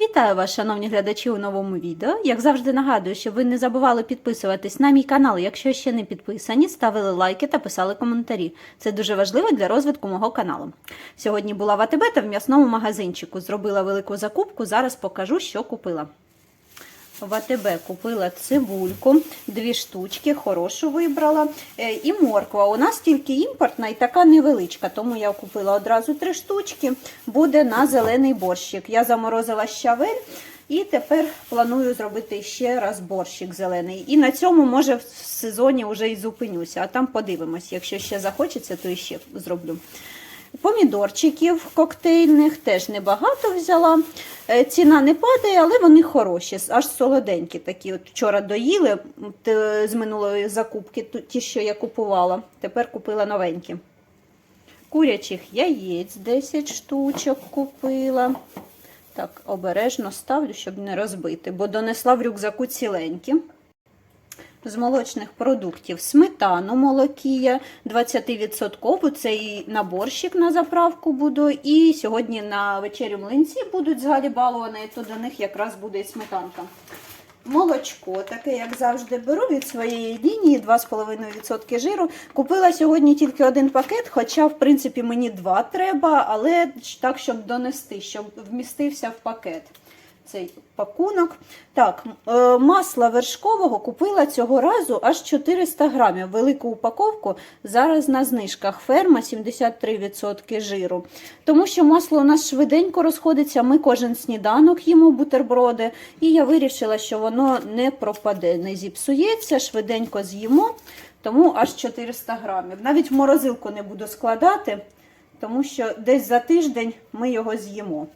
Вітаю вас, шановні глядачі, у новому відео. Як завжди нагадую, щоб ви не забували підписуватись на мій канал, якщо ще не підписані, ставили лайки та писали коментарі. Це дуже важливо для розвитку мого каналу. Сьогодні була в АТБ та в м'ясному магазинчику. Зробила велику закупку. Зараз покажу, що купила. В АТБ купила цибульку, дві штучки, хорошу вибрала. Е, І морква. У нас тільки імпортна і така невеличка, тому я купила одразу три штучки. Буде на зелений борщик. Я заморозила щавель і тепер планую зробити ще раз борщик зелений. І на цьому, може, в сезоні вже і зупинюся, а там подивимось. Якщо ще захочеться, то і ще зроблю. Помідорчиків коктейльних теж небагато взяла. Е, Ціна не падає, але вони хороші, аж солоденькі такі. От вчора доїли з минулої закупки, ті, що я купувала. Тепер купила новенькі. Курячих яєць 10 штучок купила. Так, обережно ставлю, щоб не розбити, бо донесла в рюкзаку ціленькі. З молочних продуктів сметану молокія 20%. Це і на борщик на заправку буду. І сьогодні на вечерю млинці будуть з баловані, то до них якраз буде і сметанка. Молочко, таке, як завжди, беру від своєї лінії 2,5% жиру. Купила сьогодні тільки один пакет, хоча, в принципі, мені два треба, але так, щоб донести, щоб вмістився в пакет цей пакунок. Так, е, масла вершкового купила цього разу аж 400 грамів. Велику упаковку. Зараз на знижках ферма 73% жиру. Тому що масло у нас швиденько розходиться. Ми кожен сніданок їмо бутерброди. І я вирішила, що воно не пропаде, не зіпсується, швиденько з'їмо. Тому аж 400 грамів. Навіть в морозилку не буду складати, тому що десь за тиждень ми його з'їмо.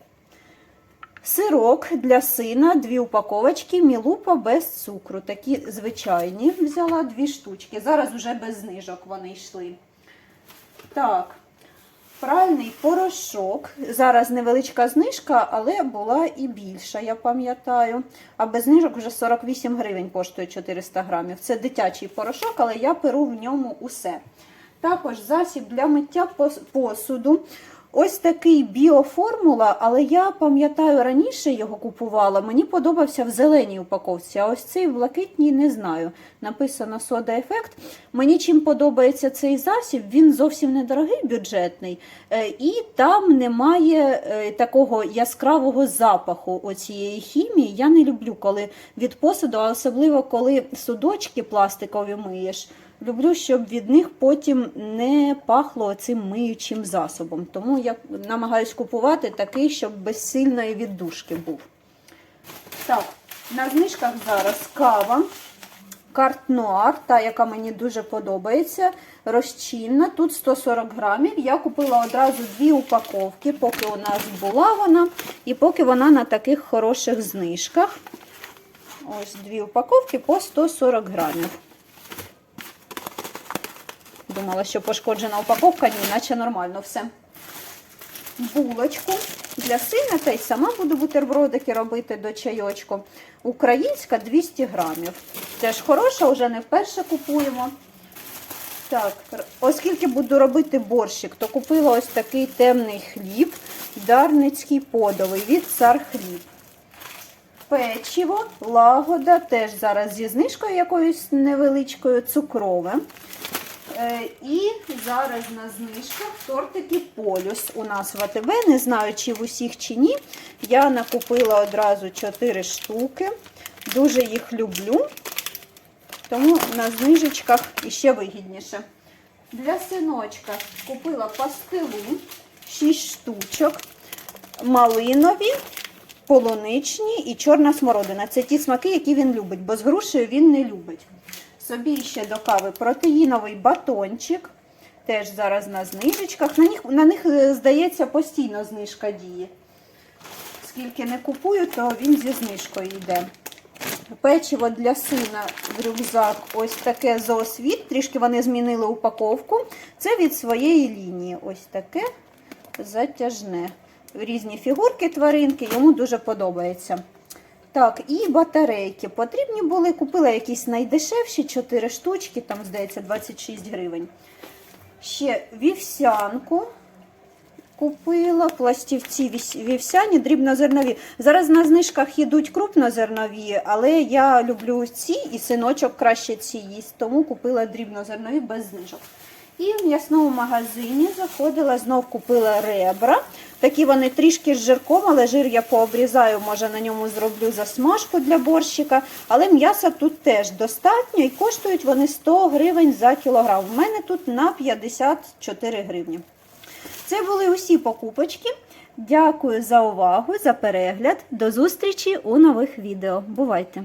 Сирок для сина, дві упаковочки, мілупа без цукру. Такі звичайні взяла дві штучки. Зараз вже без знижок вони йшли. Так, пральний порошок. Зараз невеличка знижка, але була і більша, я пам'ятаю. А без знижок вже 48 гривень коштує 400 грамів. Це дитячий порошок, але я перу в ньому усе. Також засіб для миття посуду. Ось такий біоформула, але я пам'ятаю, раніше його купувала. Мені подобався в зеленій упаковці, а ось цей в блакитній не знаю. Написано сода ефект. Мені чим подобається цей засіб, він зовсім недорогий, бюджетний, е, і там немає е, такого яскравого запаху оцієї хімії. Я не люблю, коли від посуду, а особливо коли судочки пластикові миєш. Люблю, щоб від них потім не пахло цим миючим засобом. Тому я намагаюсь купувати такий, щоб без сильної віддушки був. Так, на знижках зараз кава. Карт Нуар, та, яка мені дуже подобається, розчинна. Тут 140 грамів. Я купила одразу дві упаковки, поки у нас була вона, і поки вона на таких хороших знижках. Ось дві упаковки по 140 грамів. Думала, що пошкоджена упаковка, ні, наче нормально все. Булочку для сина, та й сама буду бутербродики робити до чайочку. Українська 200 грамів. Теж хороша, вже не вперше купуємо. Так, оскільки буду робити борщик, то купила ось такий темний хліб, дарницький подовий від цар хліб. Печиво, лагода, теж зараз зі знижкою якоюсь невеличкою, цукрове. Е, І зараз на знижках тортики полюс у нас в АТБ. Не знаю, чи в усіх чи ні. Я накупила одразу 4 штуки. Дуже їх люблю. Тому на знижечках іще вигідніше. Для синочка купила пастилу 6 штучок, малинові, полуничні і чорна смородина. Це ті смаки, які він любить, бо з грушею він не любить. Собі ще до кави протеїновий батончик. Теж зараз на знижечках. На них, на них е, здається, постійно знижка діє. Скільки не купую, то він зі знижкою йде. Печиво для сина в рюкзак ось таке зоосвіт. Трішки вони змінили упаковку. Це від своєї лінії. Ось таке затяжне. Різні фігурки, тваринки, йому дуже подобається. Так, і батарейки потрібні були. Купила якісь найдешевші 4 штучки, там, здається, 26 гривень. Ще вівсянку купила, пластівці вівсяні, дрібнозернові. Зараз на знижках йдуть крупнозернові, але я люблю ці і синочок краще ці їсть, тому купила дрібнозернові без знижок. І в м'ясному магазині заходила, знов купила ребра. Такі вони трішки з жирком, але жир я пообрізаю, може на ньому зроблю засмажку для борщика. Але м'яса тут теж достатньо і коштують вони 100 гривень за кілограм. У мене тут на 54 гривні. Це були усі покупочки. Дякую за увагу, за перегляд. До зустрічі у нових відео. Бувайте!